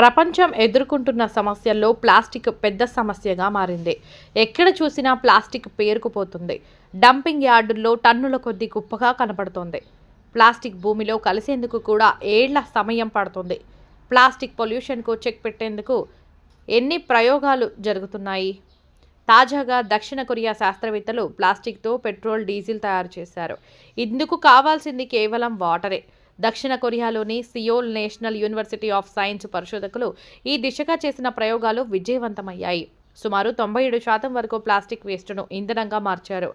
ప్రపంచం ఎదుర్కొంటున్న సమస్యల్లో ప్లాస్టిక్ పెద్ద సమస్యగా మారింది. ఎక్కడ చూసినా ప్లాస్టిక్ పేరుకుపోతుంది. డంపింగ్ యార్డుల్లో టన్నుల కొద్ది కుప్పగా కనపడుతోంది ప్లాస్టిక్ భూమిలో కలిసేందుకు కూడా ఏళ్ళ సమయం పడుతుంది. ప్లాస్టిక్ పొల్యూషన్కు చెక్ పెట్టేందుకు ఎన్ని ప్రయోగాలు జరుగుతున్నాయి? తాజాగా దక్షిణ కొరియా శాస్త్రవేత్తలు ప్లాస్టిక్తో పెట్రోల్ డీజిల్ తయారు చేశారు. ఇందుకు కావాల్సింది కేవలం వాటరే. దక్షిణ కొరియాలోని Seoul national university of science పరిశోధకులు ఈ దిశగా చేసిన ప్రయోగాలు విజయవంతమయ్యాయి. సుమారు తొంభై ఏడు శాతం వరకు ప్లాస్టిక్ వేస్ట్ను ఇంధనంగా మార్చారు.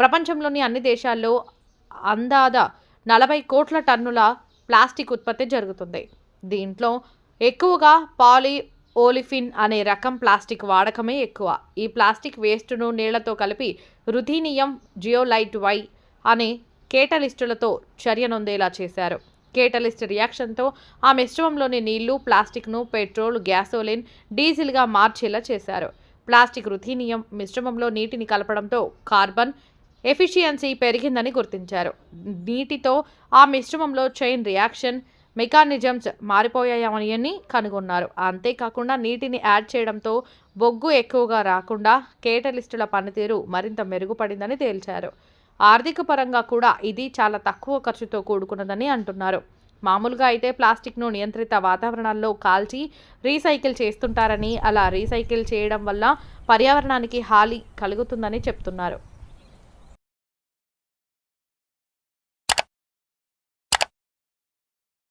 ప్రపంచంలోని అన్ని దేశాల్లో అందాద నలభై కోట్ల టన్నుల ప్లాస్టిక్ ఉత్పత్తి జరుగుతుంది. దీంట్లో ఎక్కువగా పాలీ ఓలిఫిన్ అనే రకం ప్లాస్టిక్ వాడకమే ఎక్కువ. ఈ ప్లాస్టిక్ వేస్ట్ను నీళ్ళతో కలిపి రుథీనియం జియోలైట్ వై అనే కేటలిస్టులతో చర్యనొందేలా చేశారు. కేటలిస్ట్ రియాక్షన్తో ఆ మిశ్రమంలోని నీళ్ళు ప్లాస్టిక్ను పెట్రోల్ గ్యాసోలిన్ డీజిల్గా మార్చేలా చేశారు. ప్లాస్టిక్ రుథీనియం మిశ్రమంలో నీటిని కలపడంతో కార్బన్ ఎఫిషియన్సీ పెరిగిందని గుర్తించారు. నీటితో ఆ మిశ్రమంలో చైన్ రియాక్షన్ మెకానిజమ్స్ మారిపోయాయని కనుగొన్నారు. అంతేకాకుండా నీటిని యాడ్ చేయడంతో బొగ్గు ఎక్కువగా రాకుండా కేటలిస్టుల పనితీరు మరింత మెరుగుపడిందని తేల్చారు. ఆర్థిక పరంగా కూడా ఇది చాలా తక్కువ ఖర్చుతో కూడుకున్నదని అంటున్నారు. మామూలుగా అయితే ప్లాస్టిక్ను నియంత్రిత వాతావరణాల్లో కాల్చి రీసైకిల్ చేస్తుంటారని అలా రీసైకిల్ చేయడం వల్ల పర్యావరణానికి హాని కలుగుతుందని చెప్తున్నారు.